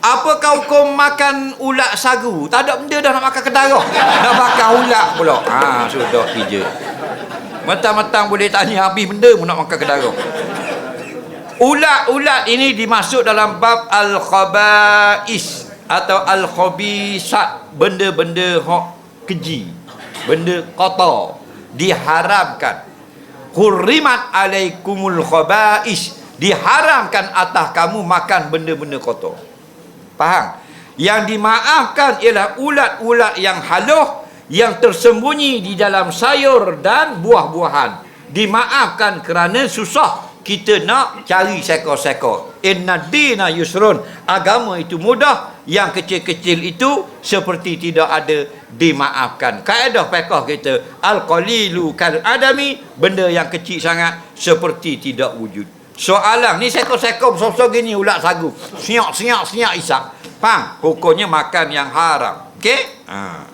Apakah hukum makan ulat sagu? Tak ada benda dah nak makan kedarah. Nak makan ulat pula. Ha, sudah kerja. Matang-matang boleh tanya habis benda pun nak makan kedarah. Ulat-ulat ini dimasuk dalam bab al-khaba'is atau al-khabisat. Benda-benda hok keji. Benda kotor. Diharamkan. Hurrimat alaikumul khaba'is. Diharamkan atas kamu makan benda-benda kotor. Faham? Yang dimaafkan ialah ulat-ulat yang haluh yang tersembunyi di dalam sayur dan buah-buahan. Dimaafkan kerana susah kita nak cari sekor-sekor. Inna dina yusrun. Agama itu mudah. Yang kecil-kecil itu seperti tidak ada dimaafkan. Kaedah pekah kita. Al-qalilu kal adami. Benda yang kecil sangat seperti tidak wujud. Soalan ni sekor-sekor besar-besar gini ulat sagu. Siap, siap, siap isap. Faham? Hukumnya makan yang haram. Okey? Ha.